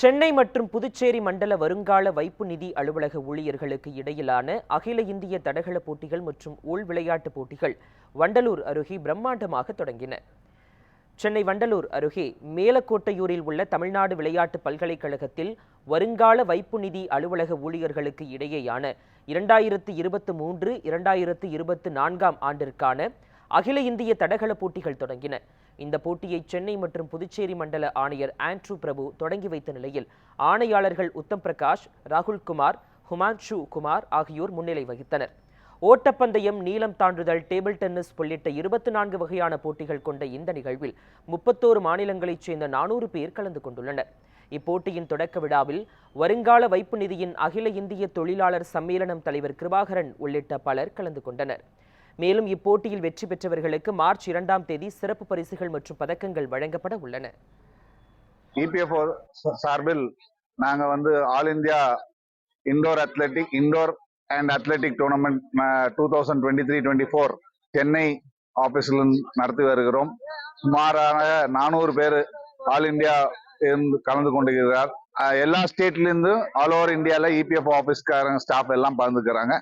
சென்னை மற்றும் புதுச்சேரி மண்டல வருங்கால வைப்பு நிதி அலுவலக ஊழியர்களுக்கு இடையிலான அகில இந்திய தடகள போட்டிகள் மற்றும் உள் விளையாட்டுப் போட்டிகள் வண்டலூர் அருகே பிரம்மாண்டமாக தொடங்கின. சென்னை வண்டலூர் அருகே மேலக்கோட்டையூரில் உள்ள தமிழ்நாடு விளையாட்டு பல்கலைக்கழகத்தில் வருங்கால வைப்பு நிதி அலுவலக ஊழியர்களுக்கு இடையேயான இரண்டாயிரத்து இருபத்து மூன்று இரண்டாயிரத்து இருபத்து நான்காம் ஆண்டிற்கான அகில இந்திய தடகள போட்டிகள் தொடங்கின. இந்த போட்டியை சென்னை மற்றும் புதுச்சேரி மண்டல ஆணையர் ஆண்ட்ரூ பிரபு தொடங்கி வைத்த நிலையில் ஆணையாளர்கள் உத்தம் பிரகாஷ் ராகுல் குமார் ஹுமான்ஷு குமார் ஆகியோர் முன்னிலை வகித்தனர். ஓட்டப்பந்தயம் நீளம் தாண்டுதல் டேபிள் டென்னிஸ் உள்ளிட்ட இருபத்தி நான்கு வகையான போட்டிகள் கொண்ட இந்த நிகழ்வில் முப்பத்தோரு மாநிலங்களைச் சேர்ந்த நானூறு பேர் கலந்து கொண்டுள்ளனர். இப்போட்டியின் தொடக்க விழாவில் வருங்கால வைப்பு நிதியின் அகில இந்திய தொழிலாளர் சம்மேளனம் தலைவர் கிருபாகரன் உள்ளிட்ட பலர் கலந்து கொண்டனர். மேலும் இப்போட்டியில் வெற்றி பெற்றவர்களுக்கு மார்ச் இரண்டாம் தேதி சிறப்பு பரிசுகள் மற்றும் பதக்கங்கள் வழங்கப்பட உள்ளன. இபிஎஃப் சார்பில் நாங்க வந்து all India indoor athletic indoor and athletic tournament two thousand twenty three twenty four Chennai ஆபீஸ்ல நடத்தி வருகிறோம். சுமாராக நானூறு பேர் ஆல் இந்தியா இருந்து கலந்து கொண்டிருக்கிறார். எல்லா ஸ்டேட்லேருந்து ஆல் ஓவர் இந்தியால இபிஎஃப் ஆபீஸ்காரங்க ஸ்டாஃப் எல்லாம் கலந்துக்கிறாங்க.